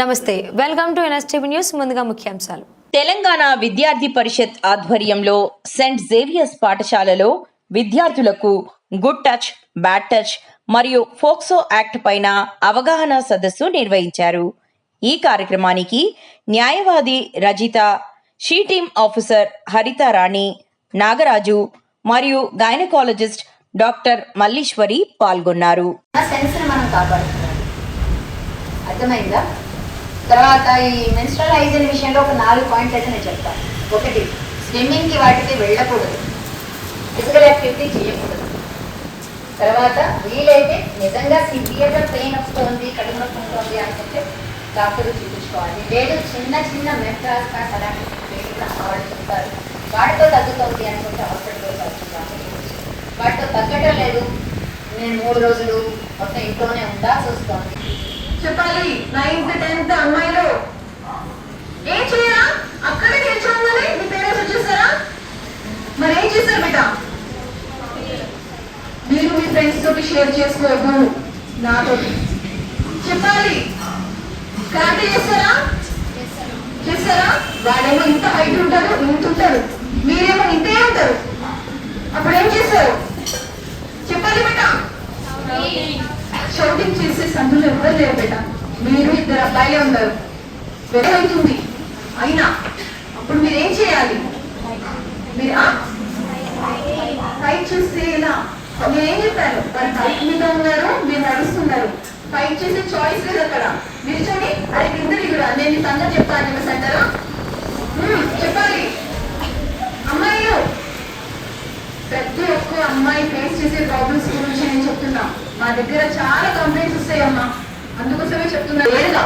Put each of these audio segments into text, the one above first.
నమస్తే welcome to NSTV news. ముందుగా ముఖ్యాంశాలు. తెలంగాణ విద్యార్థి పరిషత్ ఆధ్వర్యంలో సెంట్ జేవియర్స్ పాఠశాలలో విద్యార్థులకు గుడ్ టచ్ బ్యాడ్ టచ్ మరియు ఫోక్సో యాక్ట్ పైన అవగాహన సదస్సు నిర్వహించారు. ఈ కార్యక్రమానికి న్యాయవాది Rajitha she team officer Haritha Rani Nagaraju మరియు గైనకాలజిస్ట్ డాక్టర్ మల్లీశ్వరి పాల్గొన్నారు. అర్థమైందా? తర్వాత ఈ మెన్స్ట్రల్ హైజీన్ విషయంలో ఒక నాలుగు పాయింట్లు అయితే నేను చెప్తాను. ఒకటి స్విమ్మింగ్కి వాటికి వెళ్ళకూడదు. ఫిజికల్ యాక్టివిటీ చేయకూడదు. తర్వాత వీలైతే నిజంగా సివియర్గా పెయిన్ వస్తుంది కడుపు నొప్పి ఉంటుంది అనుకుంటే డాక్టర్ చూపించుకోవాలి. లేదు చిన్న చిన్న మెట్రాస్ అలాంటి వేడిగా వాళ్ళు చెప్తారు వాటితో తగ్గుతుంది అనుకుంటే హాస్పిటల్లో చూడాలి వాటితో తగ్గటం లేదు. నేను మూడు రోజులు మొత్తం ఇంట్లోనే ఉండాల్సి వస్తుంది చెప్పాలి. నైన్త్ టెన్త్ అమ్మాయిలు. ఏం చేయరా అక్కడే నిల్చోగానే మీ పేరెంట్స్ వచ్చేస్తారా? మరి ఏం చేస్తారు బిడ్డ? మీరు మీ ఫ్రెండ్స్ తోటి షేర్ చేసుకోవద్దు. నాతో చెప్పాలి. కరెక్ట్ చేస్తారా? చేస్తారా? వాడేమో ఇంత హైట్ ఉంటారు ఇంత ఉంటారు మీరేమో ఇంతే ఉంటారు. అప్పుడు ఏం చేస్తారు? చెప్పాలి బిడ్డ. షౌటింగ్ చేసే సందులు ఎవ్వరు లేరు బిడ్డ మీరు ఇద్దరు అబ్బాయిలే ఉన్నారు. వెదవుతుంది అయినా అప్పుడు మీరు ఏం చేయాలి? మీరు ఫైట్ చూస్తే ఎలా? నేనేం చెప్పాను వారు బైక్ మీద ఉన్నారు మీరు నడుస్తున్నారు. ఫైట్ చేసే చాయిస్ లేదు అక్కడ. నిల్చొని అది కింద దిగురా నేను ఈ సంగతి చెప్పాలి మీ సెంటరా చెప్పాలి. అమ్మాయిలు ప్రతి ఒక్క అమ్మాయి ఫేస్ చేసే ప్రాబ్లమ్స్ గురించి నేను చెప్తున్నాను మా దగ్గర చాలా కంప్లైంట్స్ వస్తాయమ్మా. అందుకోసమే చెప్తున్నా. డేరుగా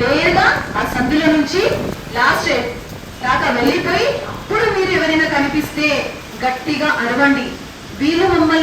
డేరుగా ఆ సందులో నుంచి లాస్ట్ దాకా వెళ్ళిపోయి అప్పుడు మీరు ఎవరైనా కనిపిస్తే గట్టిగా అరవండి. వీళ్ళు మమ్మల్ని